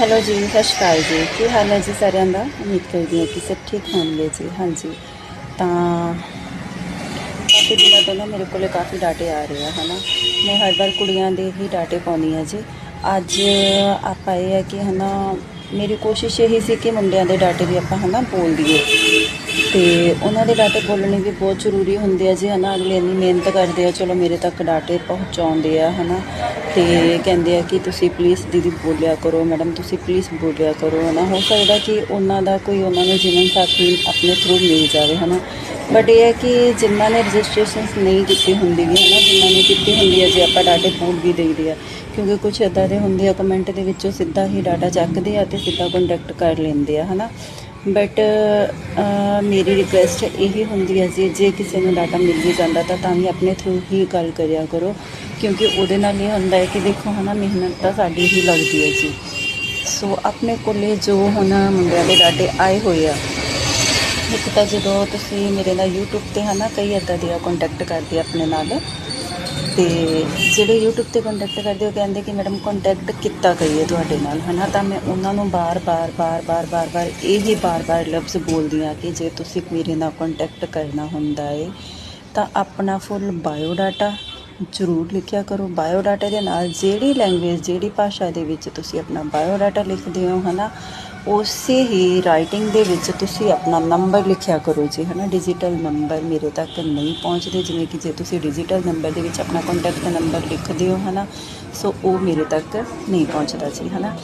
Hello ਜੀ, ਸਤਿ ਸ਼੍ਰੀ ਅਕਾਲ ਜੀ। ਕੀ ਹਾਲ ਹੈ ਜੀ ਸਾਰਿਆਂ ਦਾ? ਉਮੀਦ ਕਰਦੀ ਹਾਂ ਕਿ ਸਭ ਠੀਕ ਹੋਣਗੇ ਜੀ। ਹਾਂਜੀ। ਤਾਂ ਕਾਫੀ ਦਿਨਾਂ ਤੋਂ ਨਾ ਮੇਰੇ ਕੋਲੇ ਕਾਫੀ ਡਾਟੇ ਆ ਰਹੇ ਆ, ਹਨਾ? ਮੈਂ ਹਰ ਵਾਰ ਕੁੜੀਆਂ ਦੇ ਹੀ ਡਾਟੇ ਪਾਉਂਦੀ ਹਾਂ ਜੀ। ਅੱਜ ਆਪਾਂ ਇਹ ਹੈ ਕਿ ਹਨਾ, ਮੇਰੀ ਕੋਸ਼ਿਸ਼ ਇਹੀ ਸੀ ਕਿ ਮੁੰਡਿਆਂ ਦੇ ਡਾਟੇ ਵੀ ਆਪਾਂ ਹਨਾ ਬੋਲ ਦਈਏ। ਤੇ ਉਹਨਾਂ ਦੇ ਡਾਟੇ ਬੋਲਣੇ ਵੀ ਬਹੁਤ ਜ਼ਰੂਰੀ ਹੁੰਦੇ ਆ ਜੀ, ਹਨਾ? ਅਗਲੇ ਇੰਨੀ ਮਿਹਨਤ ਕਰਦੇ ਆ, ਚਲੋ ਮੇਰੇ ਤੱਕ ਡਾਟੇ ਪਹੁੰਚਾਉਂਦੇ ਆ, ਹਨਾ? ਤੇ ਕਹਿੰਦੇ ਆ ਕਿ ਤੁਸੀਂ ਪਲੀਜ਼ ਦੀਦੀ ਬੋਲਿਆ ਕਰੋ, ਮੈਡਮ, ਤੁਸੀਂ ਪਲੀਜ਼ ਬੋਲਿਆ ਕਰੋ, ਹਨਾ? ਹੋ ਸਕਦਾ ਕਿ ਉਹਨਾਂ ਦਾ ਕੋਈ ਉਹਨਾਂ ਨੂੰ ਜੀਵਨ ਸਾਥੀ ਆਪਣੇ ਥਰੂ ਮਿਲ ਜਾਵੇ, ਹਨਾ? ਬਟ ਇਹ ਹੈ ਕਿ ਜਿਨ੍ਹਾਂ ਨੇ ਰਜਿਸਟ੍ਰੇਸ਼ਨਸ ਨਹੀਂ ਕੀਤੀ ਹੁੰਦੀ ਹੈ ਨਾ ਜਿਨ੍ਹਾਂ ਨੇ ਕੀਤੀ ਹੁੰਦੀ ਹੈ ਜੇ ਆਪਾਂ ਡਾਟੇ ਬੋਲ ਵੀ ਦੇਈਦੇ ਆ। ਕਿਉਂਕਿ ਕੁਝ ਇਦਾਂ ਦੇ ਹੁੰਦੇ ਆ ਕਮੈਂਟ ਦੇ ਵਿੱਚੋਂ ਸਿੱਧਾ ਹੀ ਡਾਟਾ ਚੱਕਦੇ ਆ ਤੇ ਸਿੱਧਾ ਕੰਟੈਕਟ ਕਰ ਲੈਂਦੇ ਆ, ਹਨਾ? ਬਟ ਮੇਰੀ ਰਿਕੁਐਸਟ ਇਹੀ ਹੁੰਦੀ ਹੈ ਜੀ, ਜੇ ਕਿਸੇ ਨੂੰ ਡਾਟਾ ਮਿਲ ਵੀ ਜਾਂਦਾ ਤਾਂ ਤਾਂ ਵੀ ਆਪਣੇ ਥਰੂ ਹੀ ਗੱਲ ਕਰਿਆ ਕਰੋ। ਕਿਉਂਕਿ ਉਹਦੇ ਨਾਲ ਇਹ ਹੁੰਦਾ ਹੈ ਕਿ ਦੇਖੋ, ਹਨਾ, ਮਿਹਨਤ ਤਾਂ ਸਾਡੀ ਹੀ ਲੱਗਦੀ ਹੈ ਜੀ। ਸੋ ਆਪਣੇ ਕੋਲੇ ਜੋ ਹੁਣ ਮੁੰਡਿਆਂ ਦੇ ਡਾਟੇ ਆਏ ਹੋਏ ਆ, ਇੱਕ ਤਾਂ ਜਦੋਂ ਤੁਸੀਂ ਮੇਰੇ ਨਾਲ YouTube ਤੇ, ਹਨਾ, ਕਈ ਇਦਾਂ ਦੇ ਕੰਟੈਕਟ ਕਰਦੇ ਆਪਣੇ ਨਾਲ ਤੇ ਜਿਹੜੇ YouTube ਤੇ ਕੰਟੈਕਟ ਕਰਦੇ, ਉਹ ਕਹਿੰਦੇ ਕਿ ਮੈਡਮ ਕੰਟੈਕਟ ਕੀਤਾ ਕਰੀਏ ਤੁਹਾਡੇ ਨਾਲ, ਹਨਾ? ਤਾਂ ਮੈਂ ਉਹਨਾਂ ਨੂੰ ਬਾਰ-ਬਾਰ ਬਾਰ-ਬਾਰ ਬਾਰ-ਬਾਰ ਇਹੀ ਬਾਰ-ਬਾਰ ਲਫ਼ਜ਼ ਬੋਲਦੀ ਆ ਕਿ ਜੇ ਤੁਸੀਂ ਮੇਰੇ ਨਾਲ ਕੰਟੈਕਟ ਕਰਨਾ ਹੁੰਦਾ ਏ, ਤਾਂ ਆਪਣਾ ਫੁੱਲ ਬਾਇਓ ਡਾਟਾ ਜ਼ਰੂਰ ਲਿਖਿਆ ਕਰੋ। ਬਾਇਓ ਡਾਟਾ ਦੇ ਨਾਲ ਜਿਹੜੀ ਲੈਂਗੁਏਜ ਜਿਹੜੀ ਭਾਸ਼ਾ ਦੇ ਵਿੱਚ ਤੁਸੀਂ ਆਪਣਾ ਬਾਇਓ ਡਾਟਾ ਲਿਖਦੇ ਹੋ, ਹਨਾ? ਉਸੇ ਹੀ ਰਾਈਟਿੰਗ ਦੇ ਵਿੱਚ ਤੁਸੀਂ ਆਪਣਾ ਨੰਬਰ ਲਿਖਿਆ ਕਰੋ ਜੀ, ਹਨਾ? ਡਿਜੀਟਲ ਨੰਬਰ ਮੇਰੇ ਤੱਕ ਨਹੀਂ ਪਹੁੰਚਦੇ, ਜਿਵੇਂ ਕਿ ਜੇ ਤੁਸੀਂ ਡਿਜੀਟਲ ਨੰਬਰ ਦੇ ਵਿੱਚ ਆਪਣਾ ਕੰਟੈਕਟ ਨੰਬਰ ਲਿਖਦੇ ਹੋ, ਹਨਾ? ਸੋ ਉਹ ਮੇਰੇ ਤੱਕ ਨਹੀਂ ਪਹੁੰਚਦਾ ਜੀ, ਹਨਾ?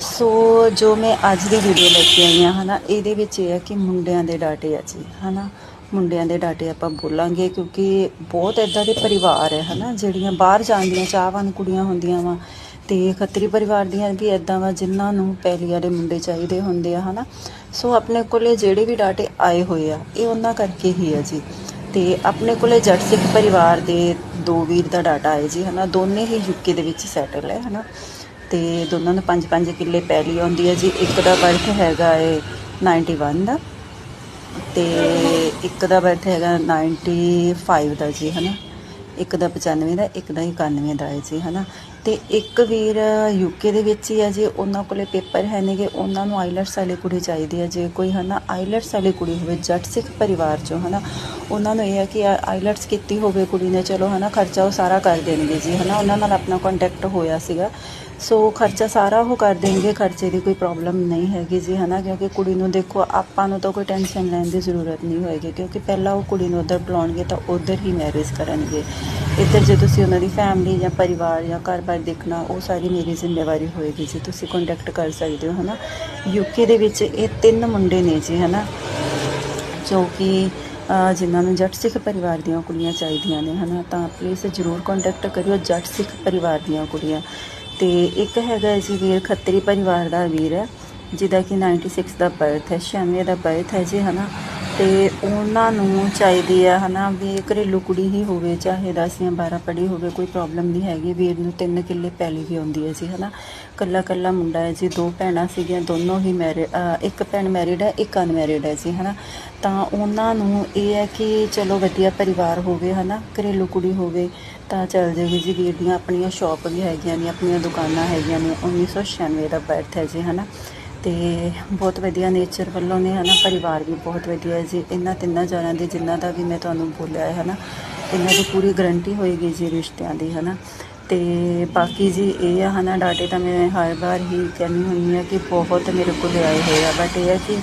ਸੋ ਜੋ ਮੈਂ ਅੱਜ ਦੀ ਵੀਡੀਓ ਲੈ ਕੇ ਆਈ ਹਾਂ, ਹਨਾ? ਇਹਦੇ ਵਿੱਚ ਇਹ ਹੈ ਕਿ ਮੁੰਡਿਆਂ ਦੇ ਡਾਟੇ ਆ ਜੀ, ਹਨਾ? ਮੁੰਡਿਆਂ ਦੇ ਡਾਟੇ ਆਪਾਂ ਬੋਲਾਂਗੇ ਕਿਉਂਕਿ ਬਹੁਤ ਇਦਾਂ ਦੇ ਪਰਿਵਾਰ ਹੈ, ਹਨਾ? ਜਿਹੜੀਆਂ ਬਾਹਰ ਜਾਂਦੀਆਂ, ਚਾਹਵਾਨ ਕੁੜੀਆਂ ਹੁੰਦੀਆਂ ਵਾ ਤੇ ਖੱਤਰੀ ਪਰਿਵਾਰ ਦੀਆਂ ਵੀ ਇਦਾਂ ਵਾ ਜਿਨ੍ਹਾਂ ਨੂੰ ਪਹਿਲੀ ਵਾਲੇ ਮੁੰਡੇ ਚਾਹੀਦੇ ਹੁੰਦੇ ਆ, ਹਨਾ? ਸੋ ਆਪਣੇ ਕੋਲੇ ਜਿਹੜੇ ਵੀ ਡਾਟੇ ਆਏ ਹੋਏ ਆ, ਇਹ ਉਹਨਾਂ ਕਰਕੇ ਹੀ ਆ ਜੀ। ਤੇ ਆਪਣੇ ਕੋਲੇ ਜੱਟ ਸਿੱਖ ਪਰਿਵਾਰ ਦੇ ਦੋ ਵੀਰ ਦਾ ਡਾਟਾ ਹੈ ਜੀ, ਹਨਾ? ਦੋਨੇ ਹੀ ਯੂਕੇ ਦੇ ਵਿੱਚ ਸੈਟਲ ਹੈ ਹਨਾ? ਤੇ ਦੋਨਾਂ ਨੂੰ 5-5 ਕਿੱਲੇ ਪੈਲੀ ਆਉਂਦੀ ਹੈ ਜੀ। ਇੱਕ ਦਾ ਬਰਥ ਹੈਗਾ ਏ 91 ਦਾ ਤੇ ਇੱਕ ਦਾ ਬਰਥ ਹੈਗਾ 95 ਦਾ ਜੀ, ਹਨਾ? ਇੱਕ ਦਾ 95 ਦਾ, ਇੱਕ ਦਾ 91 ਦਾ ਹੈ ਜੀ, ਹਨਾ? ਤੇ ਇੱਕ ਵੀਰ ਯੂਕੇ ਦੇ ਵਿੱਚ ਹੀ ਆ ਜੇ, ਉਹਨਾਂ ਕੋਲੇ ਪੇਪਰ ਹੈ ਨੇਗੇ ਉਹਨਾਂ ਨੂੰ ਆਈਲੈਟਸ ਵਾਲੀ ਕੁੜੀ ਚਾਹੀਦੀ ਹੈ ਜੇ ਕੋਈ ਹਨਾ, ਆਈਲੈਟਸ ਵਾਲੀ ਕੁੜੀ ਹੋਵੇ, ਜੱਟ ਸਿੱਖ ਪਰਿਵਾਰ ਚੋਂ ਹਨਾ, ਉਹਨਾਂ ਨੂੰ ਇਹ ਹੈ ਕਿ ਆਈਲੈਟਸ ਕੀਤੀ ਹੋਵੇ ਕੁੜੀ ਨੇ, ਚਲੋ ਹਨਾ, ਖਰਚਾ ਉਹ ਸਾਰਾ ਕਰ ਦੇਣਗੇ ਜੀ ਹਨਾ, ਉਹਨਾਂ ਨਾਲ ਆਪਣਾ ਕੰਟੈਕਟ ਹੋਇਆ ਸੀਗਾ, ਸੋ ਖਰਚਾ ਸਾਰਾ ਉਹ ਕਰ ਦੇਣਗੇ, ਖਰਚੇ ਦੀ ਕੋਈ ਪ੍ਰੋਬਲਮ ਨਹੀਂ ਹੈਗੀ ਜੀ ਹਨਾ, ਕਿਉਂਕਿ ਕੁੜੀ ਨੂੰ ਦੇਖੋ, ਆਪਾਂ ਨੂੰ ਤਾਂ ਕੋਈ ਟੈਨਸ਼ਨ ਲੈਣ ਦੀ ਜ਼ਰੂਰਤ ਨਹੀਂ ਹੋਏਗੀ, ਕਿਉਂਕਿ ਪਹਿਲਾਂ ਉਹ ਕੁੜੀ ਨੂੰ ਉਧਰ ਬੁਲਾਉਣਗੇ ਤਾਂ ਉਧਰ ਹੀ ਮੈਰਿਜ ਕਰਨਗੇ। ਇੱਧਰ ਜੇ ਤੁਸੀਂ ਉਹਨਾਂ ਦੀ ਫੈਮਿਲੀ ਜਾਂ ਪਰਿਵਾਰ ਜਾਂ ਘਰ-ਬਾਰ ਦੇਖਣਾ, ਉਹ ਸਾਰੀ ਮੇਰੀ ਜ਼ਿੰਮੇਵਾਰੀ ਹੋਏਗੀ ਜੀ। ਤੁਸੀਂ ਕੰਟੈਕਟ ਕਰ ਸਕਦੇ ਹੋ, ਹਨਾ? ਯੂਕੇ ਦੇ ਵਿੱਚ ਇਹ ਤਿੰਨ ਮੁੰਡੇ ਨੇ ਜੀ, ਹਨਾ? ਜੋ ਕਿ ਜਿਨ੍ਹਾਂ ਨੂੰ ਜੱਟ ਸਿੱਖ ਪਰਿਵਾਰ ਦੀਆਂ ਕੁੜੀਆਂ ਚਾਹੀਦੀਆਂ ਨੇ, ਹਨਾ? ਤਾਂ ਪਲੀਜ਼ ਜ਼ਰੂਰ ਕੰਟੈਕਟ ਕਰਿਓ ਜੱਟ ਸਿੱਖ ਪਰਿਵਾਰ ਦੀਆਂ ਕੁੜੀਆਂ। ਤੇ ਇੱਕ ਹੈਗਾ ਜੀ ਵੀਰ ਖੱਤਰੀ ਪਰਿਵਾਰ ਦਾ ਵੀਰ ਹੈ, ਜਿਹਦਾ ਕਿ 96 ਦਾ ਬਰਥ ਹੈ 96 ਦਾ ਬਰਥ ਹੈ ਜੀ, ਹਨਾ? ਅਤੇ ਉਹਨਾਂ ਨੂੰ ਚਾਹੀਦੀ ਆ ਨਾ ਵੀ ਘਰੇਲੂ ਕੁੜੀ ਹੀ ਹੋਵੇ, ਚਾਹੇ ਦਸ ਜਾਂ 12 ਪੜ੍ਹੀ ਹੋਵੇ, ਕੋਈ ਪ੍ਰੋਬਲਮ ਨਹੀਂ ਹੈਗੀ ਵੀਰ ਨੂੰ ਤਿੰਨ ਕਿੱਲੇ ਪੈਲੀ ਵੀ ਆਉਂਦੀ ਹੈ ਜੀ ਹੈ ਨਾ ਕੱਲਾ ਕੱਲਾ ਮੁੰਡਾ ਹੈ ਜੀ, ਦੋ ਭੈਣਾਂ ਸੀਗੀਆਂ, ਦੋਨੋਂ ਹੀ ਮੈਰਿਡ ਇੱਕ ਭੈਣ ਮੈਰਿਡ ਹੈ, ਇੱਕ ਅਨਮੈਰਿਡ ਹੈ ਜੀ ਹੈ ਨਾ ਤਾਂ ਉਹਨਾਂ ਨੂੰ ਇਹ ਹੈ ਕਿ ਚਲੋ ਵਧੀਆ ਪਰਿਵਾਰ ਹੋਵੇ ਹੈ ਨਾ ਘਰੇਲੂ ਕੁੜੀ ਹੋਵੇ, ਤਾਂ ਚੱਲ ਜਾਏਗੀ ਜੀ ਵੀਰ ਦੀਆਂ ਆਪਣੀਆਂ ਸ਼ਾਪ ਵੀ ਹੈਗੀਆਂ ਨੇ, ਆਪਣੀਆਂ ਦੁਕਾਨਾਂ ਹੈਗੀਆਂ ਨੇ 1996 ਦਾ ਬਰਥ ਹੈ ਜੀ ਹੈ ਨਾ ਤੇ ਬਹੁਤ ਵਧੀਆ ਨੇਚਰ ਵੱਲੋਂ ਨੇ ਹਨਾ, ਪਰਿਵਾਰ ਵੀ ਬਹੁਤ ਵਧੀਆ ਹੈ ਜੀ। ਇਹਨਾਂ ਤਿੰਨਾਂ ਜਣਾਂ ਦੇ ਜਿਨ੍ਹਾਂ ਦਾ ਵੀ ਮੈਂ ਤੁਹਾਨੂੰ ਬੋਲਿਆ ਹੈ ਹਨਾ, ਇਹਨਾਂ ਦੀ ਪੂਰੀ ਗਰੰਟੀ ਹੋਏਗੀ ਜੀ ਰਿਸ਼ਤਿਆਂ ਦੀ ਹਨਾ। ਤੇ ਬਾਕੀ ਜੀ ਇਹ ਆ ਹਨਾ, ਡਾਟੇ ਤਾਂ ਮੈਂ ਹਰ ਵਾਰ ਹੀ ਕਹਿੰਦੀ ਹੁੰਦੀ ਆ ਕਿ ਬਹੁਤ ਮੇਰੇ ਕੋਲ ਆਏ ਹੋਏ ਆ। ਬਟ ਇਹ ਹੈ ਕਿ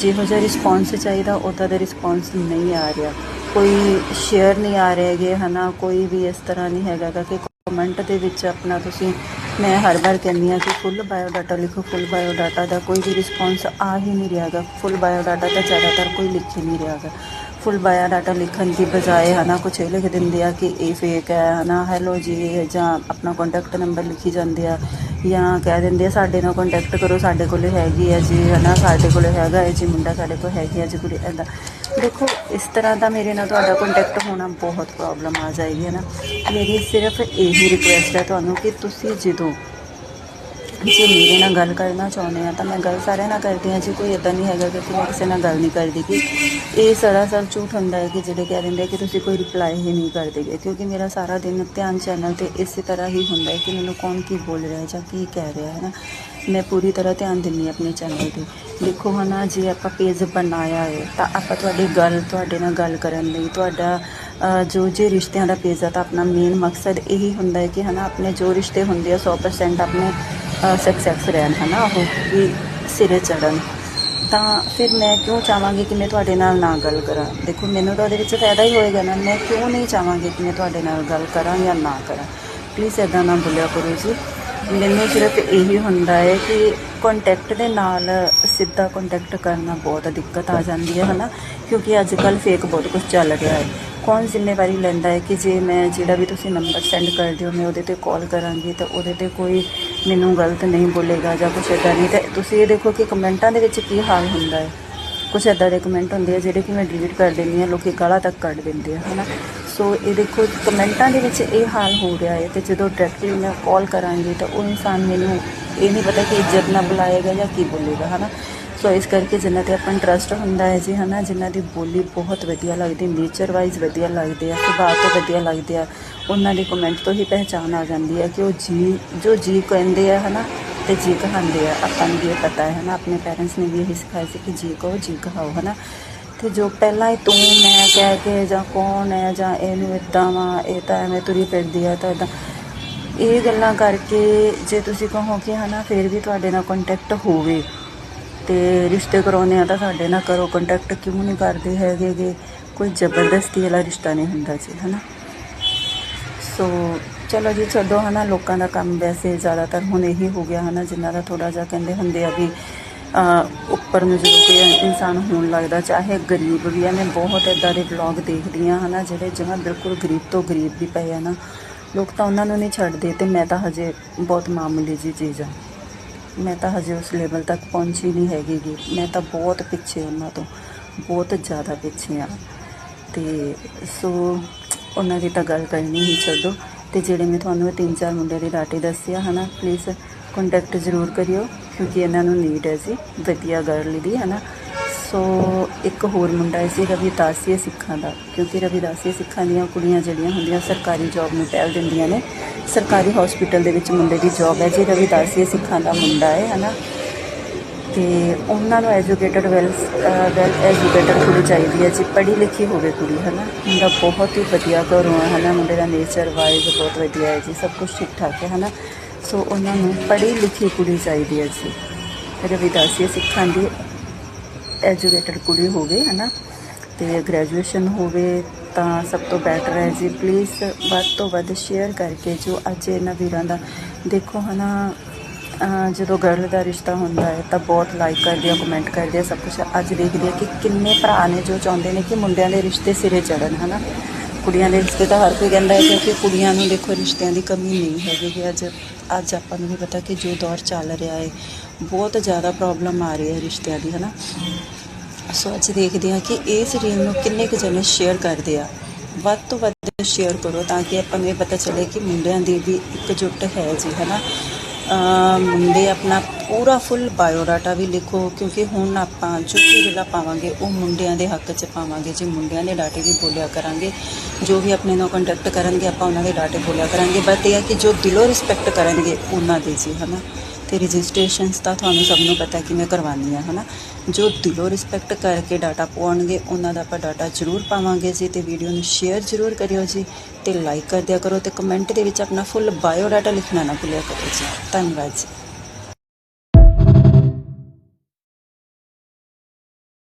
ਜਿਹੋ ਜਿਹਾ ਰਿਸਪੌਂਸ ਚਾਹੀਦਾ ਉੱਦਾਂ ਦਾ ਰਿਸਪੌਂਸ ਨਹੀਂ ਆ ਰਿਹਾ। ਕੋਈ ਸ਼ੇਅਰ ਨਹੀਂ ਆ ਰਹੇ ਹੈਗੇ ਹਨਾ, ਕੋਈ ਵੀ ਇਸ ਤਰ੍ਹਾਂ ਨਹੀਂ ਹੈਗਾ ਕਿ ਕਮੈਂਟ ਦੇ ਵਿੱਚ ਆਪਣਾ ਤੁਸੀਂ ਮੈਂ ਹਰ ਵਾਰ ਕਹਿੰਦੀ ਹਾਂ ਕਿ ਫੁੱਲ ਬਾਇਓਡਾਟਾ ਲਿਖੋ ਫੁੱਲ ਬਾਇਓਡਾਟਾ ਦਾ ਕੋਈ ਵੀ ਰਿਸਪੌਂਸ ਆ ਹੀ ਨਹੀਂ ਰਿਹਾ ਗਾ ਫੁੱਲ ਬਾਇਓਡਾਟਾ ਤਾਂ ਜ਼ਿਆਦਾਤਰ ਕੋਈ ਲਿਖ ਹੀ ਨਹੀਂ ਰਿਹਾ ਗਾ ਫੁੱਲ ਬਾਇਓ ਡਾਟਾ ਲਿਖਣ ਦੀ ਬਜਾਏ ਹਨਾ, ਕੁਛ ਇਹ ਲਿਖ ਦਿੰਦੇ ਆ ਕਿ ਇਹ ਫੇਕ ਹੈ ਹਨਾ ਹੈਲੋ ਜੀ, ਜਾਂ ਆਪਣਾ ਕੰਟੈਕਟ ਨੰਬਰ ਲਿਖੀ ਜਾਂਦੇ ਆ, ਜਾਂ ਕਹਿ ਦਿੰਦੇ ਆ ਸਾਡੇ ਨਾਲ ਕੰਟੈਕਟ ਕਰੋ, ਸਾਡੇ ਕੋਲ ਹੈਗੀ ਹੈ ਜੀ ਹਨਾ, ਸਾਡੇ ਕੋਲ ਹੈਗਾ ਹੈ ਜੀ ਮੁੰਡਾ, ਸਾਡੇ ਕੋਲ ਹੈਗੀ ਆ ਜੀ ਕੁੜੀ ਐਦਾਂ ਦੇਖੋ, ਇਸ ਤਰ੍ਹਾਂ ਦਾ ਮੇਰੇ ਨਾਲ ਤੁਹਾਡਾ ਕੰਟੈਕਟ ਹੋਣਾ ਬਹੁਤ ਪ੍ਰੋਬਲਮ ਆ ਜਾਏਗੀ ਹੈ ਨਾ ਮੇਰੀ ਸਿਰਫ ਇਹੀ ਰਿਕੁਐਸਟ ਹੈ ਤੁਹਾਨੂੰ ਕਿ ਤੁਸੀਂ ਜਦੋਂ ਜੇ ਮੇਰੇ ਨਾਲ ਗੱਲ ਕਰਨਾ ਚਾਹੁੰਦੇ ਆ ਤਾਂ ਮੈਂ ਗੱਲ ਸਾਰਿਆਂ ਨਾਲ ਕਰਦੀ ਹਾਂ, ਜੀ ਕੋਈ ਇਦਾਂ ਨਹੀਂ ਹੈਗਾ ਕਿ ਮੈਂ ਕਿਸੇ ਨਾਲ ਗੱਲ ਨਹੀਂ ਕਰਦੀ ਕਿ ਇਹ ਸਰਾਸਰ ਝੂਠ ਹੁੰਦਾ ਹੈ ਕਿ ਜਿਹੜੇ ਕਹਿ ਦਿੰਦੇ ਕਿ ਤੁਸੀਂ ਕੋਈ ਰਿਪਲਾਈ ਹੀ ਨਹੀਂ ਕਰਦੇਗੇ ਕਿਉਂਕਿ ਮੇਰਾ ਸਾਰਾ ਦਿਨ ਧਿਆਨ ਚੈਨਲ ਤੇ ਇਸੇ ਤਰ੍ਹਾਂ ਹੀ ਹੁੰਦਾ ਹੈ ਕਿ ਮੈਨੂੰ ਕੌਣ ਕੀ ਬੋਲ ਰਿਹਾ ਹੈ ਜਾਂ ਕੀ ਕਹਿ ਰਿਹਾ ਹੈ ਨਾ। ਮੈਂ ਪੂਰੀ ਤਰ੍ਹਾਂ ਧਿਆਨ ਦਿੰਦੀ ਹਾਂ ਆਪਣੇ ਚੈਨਲ ਤੇ। ਦੇਖੋ ਹਨਾ, ਜੇ ਆਪਾਂ ਪੇਜ ਬਣਾਇਆ ਹੈ ਤਾਂ ਆਪਾਂ ਤੁਹਾਡੀ ਗੱਲ, ਤੁਹਾਡੇ ਨਾਲ ਗੱਲ ਕਰਨ ਲਈ ਤੁਹਾਡਾ ਜੋ ਜੇ ਰਿਸ਼ਤਿਆਂ ਦਾ ਪੇਜ ਆ ਤਾਂ ਆਪਣਾ ਮੇਨ ਮਕਸਦ ਇਹੀ ਹੁੰਦਾ ਹੈ ਕਿ ਹਨਾ, ਆਪਣੇ ਜੋ ਰਿਸ਼ਤੇ ਹੁੰਦੇ ਆ 100% ਆਪਣੇ ਸਕਸੈਸ ਰਹਿਣ ਹਨਾ, ਉਹ ਵੀ ਸਿਰੇ ਚੜਨ ਤਾਂ ਫਿਰ ਮੈਂ ਕਿਉਂ ਚਾਹਾਂਗੀ ਕਿ ਮੈਂ ਤੁਹਾਡੇ ਨਾਲ ਨਾ ਗੱਲ ਕਰਾਂ? ਦੇਖੋ, ਮੈਨੂੰ ਤਾਂ ਉਹਦੇ ਵਿੱਚ ਫਾਇਦਾ ਹੀ ਹੋਏਗਾ ਨਾ। ਮੈਂ ਕਿਉਂ ਨਹੀਂ ਚਾਹਾਂਗੀ ਕਿ ਮੈਂ ਤੁਹਾਡੇ ਨਾਲ ਗੱਲ ਕਰਾਂ ਜਾਂ ਨਾ ਕਰਾਂ? ਪਲੀਜ਼ ਇੱਦਾਂ ਨਾ ਬੋਲਿਆ ਕਰੋ ਜੀ। ਮੈਨੂੰ ਸਿਰਫ ਇਹੀ ਹੁੰਦਾ ਹੈ ਕਿ ਕੰਟੈਕਟ ਦੇ ਨਾਲ ਸਿੱਧਾ ਕੰਟੈਕਟ ਕਰਨਾ ਬਹੁਤ ਦਿੱਕਤ ਆ ਜਾਂਦੀ ਹੈ ਹਨਾ। ਕਿਉਂਕਿ ਅੱਜ ਕੱਲ ਫੇਕ ਬਹੁਤ ਕੁਝ ਚੱਲ ਰਿਹਾ ਹੈ। ਕੌਣ ਜ਼ਿੰਮੇਵਾਰੀ ਲੈਂਦਾ ਹੈ ਕਿ ਜੇ ਮੈਂ ਜਿਹੜਾ ਵੀ ਤੁਸੀਂ ਨੰਬਰ ਸੈਂਡ ਕਰ ਦਿਓ, ਮੈਂ ਉਹਦੇ ਤੇ ਕਾਲ ਕਰਾਂਗੀ ਤਾਂ ਉਹਦੇ ਤੇ ਕੋਈ ਮੈਨੂੰ ਗਲਤ ਨਹੀਂ ਬੋਲੇਗਾ ਜਾਂ ਕੁਛ ਇੱਦਾਂ ਨਹੀਂ। ਤਾਂ ਤੁਸੀਂ ਇਹ ਦੇਖੋ ਕਿ ਕਮੈਂਟਾਂ ਦੇ ਵਿੱਚ ਕੀ ਹਾਲ ਹੁੰਦਾ ਹੈ। ਕੁਛ ਇੱਦਾਂ ਦੇ ਕਮੈਂਟ ਹੁੰਦੇ ਆ ਜਿਹੜੇ ਕਿ ਮੈਂ ਡਿਲੀਟ ਕਰ ਦਿੰਦੀ ਹਾਂ, ਲੋਕੀ ਗਾਲਾਂ ਤੱਕ ਕੱਢ ਦਿੰਦੇ ਆ, ਹਨਾ? ਸੋ ਇਹ ਦੇਖੋ ਕਮੈਂਟਾਂ ਦੇ ਵਿੱਚ ਇਹ ਹਾਲ ਹੋ ਰਿਹਾ ਹੈ ਤੇ ਜਦੋਂ ਡਾਇਰੈਕਟਲੀ ਮੈਂ ਕਾਲ ਕਰਾਂਗੀ ਤਾਂ ਉਹ ਇਨਸਾਨ ਮੈਨੂੰ ਇਹ ਨਹੀਂ ਪਤਾ ਕਿ ਇੱਜ਼ਤ ਨਾਲ ਬੁਲਾਏਗਾ ਜਾਂ ਕੀ ਬੋਲੇਗਾ, ਹਨਾ? ਸੋ ਇਸ ਕਰਕੇ ਜਿਨ੍ਹਾਂ ਤੇ ਆਪਾਂ ਇੰਟਰਸਟ ਹੁੰਦਾ ਹੈ ਜੀ, ਹਨਾ ਜਿਨ੍ਹਾਂ ਦੀ ਬੋਲੀ ਬਹੁਤ ਵਧੀਆ ਲੱਗਦੀ ਨੇਚਰ ਵਾਈਜ਼ ਵਧੀਆ ਲੱਗਦੇ ਆ, ਸੁਭਾਅ ਤੋਂ ਵਧੀਆ ਲੱਗਦੇ ਆ, ਉਹਨਾਂ ਦੇ ਕਮੈਂਟ ਤੋਂ ਹੀ ਪਹਿਚਾਨ ਆ ਜਾਂਦੀ ਹੈ ਕਿ ਉਹ ਜੀ, ਜੋ ਜੀ ਕਹਿੰਦੇ ਆ, ਹਨਾ, ਤੇ ਜੀ ਕਹਾਉਂਦੇ ਆ। ਆਪਾਂ ਨੂੰ ਵੀ ਇਹ ਪਤਾ ਹੈ, ਹਨਾ, ਆਪਣੇ ਪੇਰੈਂਟਸ ਨੇ ਵੀ ਇਹੀ ਸਿਖਾਇਆ ਸੀ ਕਿ ਜੀ ਕਹੋ, ਜੀ ਕਹਾਓ, ਹਨਾ। ਤੇ ਜੋ ਪਹਿਲਾਂ ਹੀ ਤੂੰ, ਮੈਂ ਕਹਿ ਕੇ ਜਾਂ ਕੌਣ ਹੈ ਜਾਂ ਇਹਨੂੰ ਇਦਾਂ ਵਾ, ਇਹ ਤਾਂ ਐਵੇਂ ਤੁਰੀ ਫਿਰਦੀ ਆ, ਤਾਂ ਇਦਾਂ ਇਹ ਗੱਲਾਂ ਕਰਕੇ ਜੇ ਤੁਸੀਂ ਕਹੋ ਕਿ ਹਨਾ, ਫਿਰ ਵੀ ਤੁਹਾਡੇ ਨਾਲ ਕੰਟੈਕਟ ਹੋਵੇ। ਤੇ ਰਿਸ਼ਤੇ ਕਰਾਉਣੇ ਆ ਤਾਂ ਸਾਡੇ ਨਾਲ ਕਰੋ ਕੰਟੈਕਟ ਕਿਉਂ ਨਹੀਂ ਕਰਦੇ ਹੈਗੇ ਕੋਈ ਜ਼ਬਰਦਸਤੀ ਵਾਲਾ ਰਿਸ਼ਤਾ ਨਹੀਂ ਹੁੰਦਾ ਜੀ, ਹਨਾ? ਸੋ ਚਲੋ ਜੀ ਛੱਡੋ ਹਨਾ, ਲੋਕਾਂ ਦਾ ਕੰਮ ਵੈਸੇ ਜ਼ਿਆਦਾਤਰ ਹੁਣ ਇਹੀ ਹੋ ਗਿਆ, ਹਨਾ, ਜਿਨ੍ਹਾਂ ਦਾ ਥੋੜਾ ਜਿਹਾ ਕਹਿੰਦੇ ਹੁੰਦੇ ਆ ਵੀ ਉੱਪਰ ਨੂੰ ਜਦੋਂ ਕੋਈ ਇਨਸਾਨ ਹੋਣ ਲੱਗਦਾ, ਚਾਹੇ ਗਰੀਬ ਵੀ ਆ, ਮੈਂ ਬਹੁਤ ਇਦਾਂ ਦੇ ਵਲੌਗ ਦੇਖਦੀ ਆ ਹਨਾ, ਜਿਹੜੇ ਜਿਵੇਂ ਬਿਲਕੁਲ ਗਰੀਬ ਤੋਂ ਗਰੀਬ ਵੀ ਪਏ ਆ ਨਾ, ਲੋਕ ਤਾਂ ਉਹਨਾਂ ਨੂੰ ਨਹੀਂ ਛੱਡਦੇ ਤੇ ਮੈਂ ਤਾਂ ਹਜੇ ਬਹੁਤ ਮਾਮੂਲੀ ਜੀ ਚੀਜ਼ ਆ। ਮੈਂ ਤਾਂ ਹਜੇ ਉਸ ਲੈਵਲ ਤੱਕ ਪਹੁੰਚੀ ਨਹੀਂ ਹੈਗੀ ਗੀ ਮੈਂ ਤਾਂ ਬਹੁਤ ਪਿੱਛੇ ਉਹਨਾਂ ਤੋਂ, ਬਹੁਤ ਜ਼ਿਆਦਾ ਪਿੱਛੇ ਆ। ਤੇ ਸੋ ਉਹਨਾਂ ਦੀ ਤਾਂ ਗੱਲ ਕਰਨੀ ਹੀ ਛੱਡੋ। ਤੇ ਜਿਹੜੇ ਮੈਂ ਤੁਹਾਨੂੰ ਇਹ ਤਿੰਨ ਚਾਰ ਮੁੰਡਿਆਂ ਦੀ ਡਾਟੇ ਦੱਸਿਆ ਹਨਾ ਪਲੀਜ਼ ਕੰਟੈਕਟ ਜ਼ਰੂਰ ਕਰਿਓ, ਕਿਉਂਕਿ ਇਹਨਾਂ ਨੂੰ ਨੀਡ ਹੈ ਜੀ, ਵਧੀਆ ਗਰਲ ਦੀ, ਹਨਾ। ਸੋ ਇੱਕ ਹੋਰ ਮੁੰਡਾ ਹੈ ਸੀ ਰਵਿਦਾਸੀਏ ਸਿੱਖਾਂ ਦਾ, ਕਿਉਂਕਿ ਰਵਿਦਾਸੀਏ ਸਿੱਖਾਂ ਦੀਆਂ ਕੁੜੀਆਂ ਜਿਹੜੀਆਂ ਹੁੰਦੀਆਂ ਸਰਕਾਰੀ ਜੌਬ ਨੂੰ ਪਹਿਲ ਦਿੰਦੀਆਂ ਨੇ। ਸਰਕਾਰੀ ਹਸਪੀਟਲ ਦੇ ਵਿੱਚ ਮੁੰਡੇ ਦੀ ਜੌਬ ਹੈ ਜੀ ਰਵਿਦਾਸੀਏ ਸਿੱਖਾਂ ਦਾ ਮੁੰਡਾ ਹੈ, ਹਨਾ? ਤੇ ਉਹਨਾਂ ਨੂੰ ਐਜੂਕੇਟਡ ਵੈਲ ਵੈਲ ਐਜੂਕੇਟਡ ਕੁੜੀ ਚਾਹੀਦੀ ਹੈ ਜੀ, ਪੜ੍ਹੀ ਲਿਖੀ ਹੋਵੇ ਕੁੜੀ ਹੈ ਨਾ ਮੁੰਡਾ ਬਹੁਤ ਹੀ ਵਧੀਆ ਘਰੋਂ ਹੈ ਨਾ ਮੁੰਡੇ ਦਾ ਨੇਚਰ ਵਾਈਜ਼ ਬਹੁਤ ਵਧੀਆ ਹੈ ਜੀ, ਸਭ ਕੁਝ ਠੀਕ ਠਾਕ ਹੈ ਹੈ ਨਾ ਸੋ ਉਹਨਾਂ ਨੂੰ ਪੜ੍ਹੀ ਲਿਖੀ ਕੁੜੀ ਚਾਹੀਦੀ ਹੈ ਜੀ ਰਵਿਦਾਸੀਏ ਸਿੱਖਾਂ ਦੀ। ਐਜੂਕੇਟਡ ਕੁੜੀ ਹੋਵੇ ਹੈ ਨਾ ਤੇ ਗ੍ਰੈਜੂਏਸ਼ਨ ਹੋਵੇ ਤਾਂ ਸਭ ਤੋਂ ਬੈਟਰ ਹੈ ਜੀ। ਪਲੀਜ਼ ਵੱਧ ਤੋਂ ਵੱਧ ਸ਼ੇਅਰ ਕਰਕੇ ਜੋ ਅੱਜ ਇਹਨਾਂ ਵੀਰਾਂ ਦਾ ਦੇਖੋ, ਹਨਾ, ਅਹ ਜਦੋਂ ਗਰਲ ਦਾ ਰਿਸ਼ਤਾ ਹੁੰਦਾ ਹੈ ਤਾਂ ਬਹੁਤ ਲਾਈਕ ਕਰਦੇ ਆ ਕਮੈਂਟ ਕਰਦੇ ਆ, ਸਭ ਕੁਝ ਅੱਜ ਦੇਖਦੇ ਆ ਕਿ ਕਿੰਨੇ ਭਰਾ ਨੇ ਜੋ ਚਾਹੁੰਦੇ ਨੇ ਕਿ ਮੁੰਡਿਆਂ ਦੇ ਰਿਸ਼ਤੇ ਸਿਰੇ ਚੜਨ ਹਨਾ? ਕੁੜੀਆਂ ਦੇ ਰਿਸ਼ਤੇ ਤਾਂ ਹਰ ਕੋਈ ਕਹਿੰਦਾ ਹੈ ਕਿ ਕੁੜੀਆਂ ਨੂੰ ਦੇਖੋ, ਰਿਸ਼ਤਿਆਂ ਦੀ ਕਮੀ ਨਹੀਂ ਹੈਗੀ ਕਿ ਅੱਜ। ਅੱਜ ਆਪਾਂ ਨੂੰ ਵੀ ਪਤਾ ਕਿ ਜੋ ਦੌਰ ਚੱਲ ਰਿਹਾ ਹੈ ਬਹੁਤ ਜ਼ਿਆਦਾ ਪ੍ਰੋਬਲਮ ਆ ਰਹੀ ਹੈ ਰਿਸ਼ਤਿਆਂ ਦੀ, ਹਨਾ? ਸੋ ਅੱਜ ਦੇਖਦੇ ਹਾਂ ਕਿ ਇਸ ਰੀਲ ਨੂੰ ਕਿੰਨੇ ਕੁ ਜਣੇ ਸ਼ੇਅਰ ਕਰਦੇ ਆ। ਵੱਧ ਤੋਂ ਵੱਧ ਸ਼ੇਅਰ ਕਰੋ ਤਾਂ ਕਿ ਆਪਾਂ ਨੂੰ ਇਹ ਪਤਾ ਚੱਲੇ ਕਿ ਮੁੰਡਿਆਂ ਦੀ ਵੀ ਇਕਜੁੱਟ ਹੈ ਜੀ, ਹਨਾ? ਅਮ ਮੁੰਡੇ ਆਪਣਾ ਪੂਰਾ ਫੁੱਲ ਬਾਇਓਡਾਟਾ ਵੀ ਲਿਖੋ, ਕਿਉਂਕਿ ਹੁਣ ਆਪਾਂ ਜੋ ਵੀ ਜਿਹੜਾ ਪਾਵਾਂਗੇ, ਉਹ ਮੁੰਡਿਆਂ ਦੇ ਹੱਕ 'ਚ ਪਾਵਾਂਗੇ। ਜੇ ਮੁੰਡਿਆਂ ਦੇ ਡਾਟੇ ਵੀ ਬੋਲਿਆ ਕਰਾਂਗੇ, ਜੋ ਵੀ ਆਪਣੇ ਨਾਲ ਕੰਟੈਕਟ ਕਰਨਗੇ, ਆਪਾਂ ਉਹਨਾਂ ਦੇ ਡਾਟੇ ਬੋਲਿਆ ਕਰਾਂਗੇ। ਬਟ ਇਹ ਹੈ ਕਿ ਜੋ ਦਿਲੋਂ ਰਿਸਪੈਕਟ ਕਰਨਗੇ, ਉਹਨਾਂ ਦੇ ਜੀ, ਹਨਾ? ਤੇ ਰਜਿਸਟ੍ਰੇਸ਼ਨਸ ਤਾਂ ਤੁਹਾਨੂੰ ਸਭ ਨੂੰ ਪਤਾ ਕਿ ਮੈਂ ਕਰਵਾਉਣੀ ਆ ਹਨਾ? ਜੋ ਦਿਲੋਂ ਰਿਸਪੈਕਟ ਕਰਕੇ ਡਾਟਾ ਪਾਉਣਗੇ ਉਹਨਾਂ ਦਾ ਆਪਾਂ ਡਾਟਾ ਜ਼ਰੂਰ ਪਾਵਾਂਗੇ ਜੀ ਤੇ ਵੀਡੀਓ ਨੂੰ ਸ਼ੇਅਰ ਜ਼ਰੂਰ ਕਰਿਓ ਜੀ ਤੇ ਲਾਈਕ ਕਰ ਦਿਆ ਕਰੋ ਤੇ ਕਮੈਂਟ ਦੇ ਵਿੱਚ ਆਪਣਾ ਫੁੱਲ ਬਾਇਓ ਡਾਟਾ ਲਿਖਣਾ ਨਾ ਭੁੱਲਿਆ ਕਰੋ ਜੀ। ਧੰਨਵਾਦ ਜੀ।